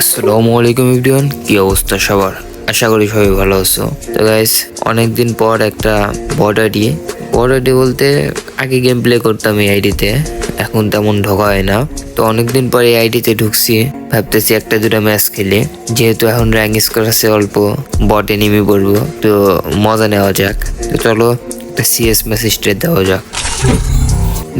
আসসালামু আলাইকুম ইবরিয়ান কি অবস্থা সবার? আশা করি সবাই ভালো আছো। তো গাইস অনেকদিন পর একটা বর্ড আইডি বর্ড আইডি বলতে আগে গেম প্লে করতাম এই আইডিতে এখন তেমন ঢোকা হয় না। তো অনেকদিন পর এই আইডিতে ঢুকছি, ভাবতেছি একটা দুটো ম্যাচ খেলে। যেহেতু এখন র্যাঙ্ক স্কোর আছে অল্প বটে নেমে পড়ব তো মজা নেওয়া যাক। তো চলো একটা সিএস মেসেজটা দেওয়া যাক।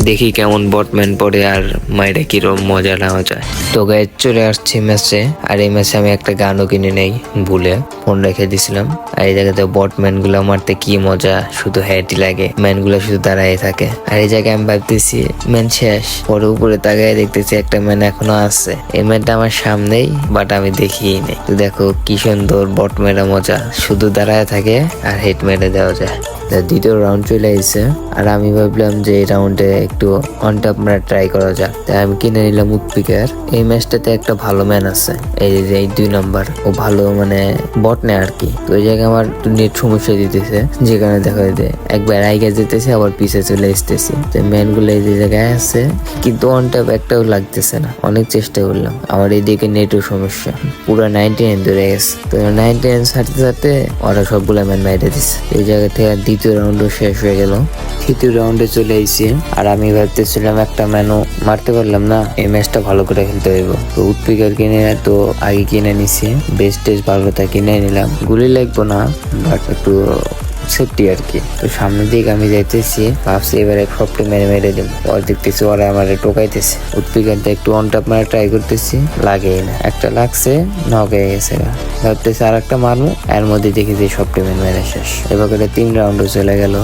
দেখি কেমন বটম্যান পড়ে আর মাইরা কিরম মজা নেওয়া যায় তো গায়ে চলে আসছি ম্যাচে আর এই ম্যাচে আমি একটা গানও কিনে নেই, ভুলে ফোন রেখে দিছিলাম। আর এই জায়গাতে বটম্যানগুলো মারতে কি মজা, শুধু হ্যাটি লাগে। ম্যানগুলো শুধু দাঁড়ায় থাকে। আর এই জায়গায় আমি ভাবতেছি ম্যান শেষ। পরে উপরে তাকায় দেখতেছি একটা ম্যান এখনও আছে। এই ম্যানটা আমার সামনেই বাট আমি দেখিই নেই। তো দেখো কি সুন্দর বট মেরা মজা। শুধু দাঁড়ায় থাকে আর হেড মেরে দেওয়া যায়। দ্বিতীয় রাউন্ড চলে এসেছে। আর আমি ভাবলাম যে এই রাউন্ডে একটু অন টপ মারা ট্রাই করা যাক। তাই আমি কিনে নিলাম উৎপিকার। এই ম্যাচটাতে একটা ভালো ম্যান আছে। এই এই দুই নাম্বার ও ভালো মানে বট নেয় আর কি তো ওই জায়গায় আমার নেট সমস্যা দিতেছে। যেখানে দেখা যায় একবার আইগে যেতেছে আবার পিছে চলে আসতেছি। তো ম্যানগুলো এই যে জায়গায় আছে, কিন্তু অন টপ একটাও লাগতেছে না। অনেক চেষ্টা করলাম। আমার এইদিকে নেটও সমস্যা। পুরো নাইনটি নাইন ধরে গেছে। তো নাইনটি নাইন ছাড়তে ছাড়তে ওরা সবগুলো ম্যান মাইরে দিচ্ছে এই জায়গা থেকে দ্বিতীয় রাউন্ডও শেষ হয়ে গেল। তৃতীয় রাউন্ডে চলে এসেছি আর আমি ভাবতেছিলাম একটা ম্যানও মারতে পারলাম না, এই ম্যাচটা ভালো করে খেলতে হইব। তো উৎপিকার কিনে, তো আগে কিনে নিছি বেস্ট টেস্ট ভালোটা কিনে নিলাম। গুলি লাগবো না বাট একটু সেফটি আর কি। তো সামনের দিকে আমি যাইতেছি, ভাবছি এবারে সবটা মেরে মেরে দেবো ওর দেখতেছি ওরা আমার টোকাইতেছে উৎপিকারটা একটু অন টাপ মারা ট্রাই করতেছি, লাগেই না। একটা লাগছে হয়ে গেছে। ভাবতেছি আর একটা মারবো, এর মধ্যে দেখি যে সবটা মেরে মেরে শেষ। এবার তিন রাউন্ডও চলে গেল।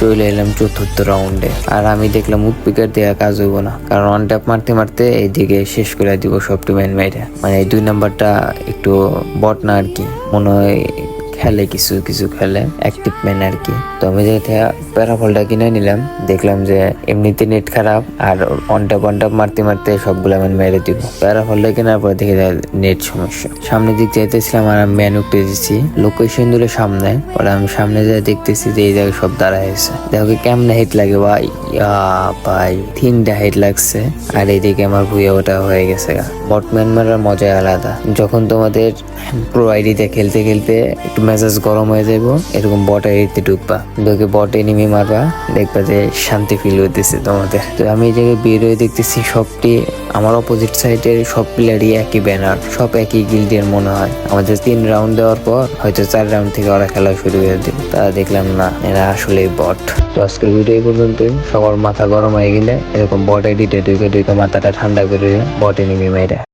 চলে এলাম চতুর্থ রাউন্ডে আর আমি দেখলাম উৎপিকার দেওয়া কাজ হইব না। কারণ অন ট্যাপ মারতে মারতে এইদিকে শেষ করে দিব সবটি ম্যান মাইরা মানে এই দুই নাম্বারটা একটু বট না আর কি। মনে হয় খেলে, কিছু কিছু খেলে অ্যাক্টিভ ম্যান আর কি তো আমি যে প্যারাফলটা কিনে নিলাম, দেখলাম যে এমনিতে নেট খারাপ আর অনটাপ অনটাপ মারতে মারতে সবগুলো আমি মেরে দিব প্যারাফলটা কেনার পর দেখে নেট সমস্যা। সামনের দিক চাইতেছিলাম আর আমি ম্যান উঠতে দিচ্ছি লোকেশন দূরে সামনে, পরে আমি সামনে যা দেখতেছি যে এই জায়গায় সব দাঁড়ায় আছে। দেখো কেমনে হেট লাগে ভাই। ভাই, তিনটা হেড লাগছে। আর এইদিকে আমার ভুইয়া ওটা হয়ে গেছে বটম্যান মারার মজাই আলাদা। যখন তোমাদের প্রো আইডিতে খেলতে খেলতে একটু মেজাজ গরম হয়ে যাব, এরকম বট আইডিতে ঢুকবা। ঢুকে বট এনিমি মারবা, দেখবা যে শান্তি ফিল হইতেছে তোমাদের। তো আমি এই জায়গায় বের হয়ে দেখতেছি সবটি, আমার অপোজিট সাইডের সব প্লেয়ারই একই ব্যানার সব একই গিল্ডের মনে হয়। আমাদের তিন রাউন্ড দেওয়ার পর, হয়তো চার রাউন্ড থেকে ওরা খেলা শুরু করে দিল তা দেখলাম না, এরা আসলেই বট তো আজকের ভিডিও এই পর্যন্ত সবার মাথা গরম হয়ে গেলে এরকম বট আইডিতে ঢুকে ঢুকে মাথাটা ঠান্ডা করে বট এনিমি মেয়েরা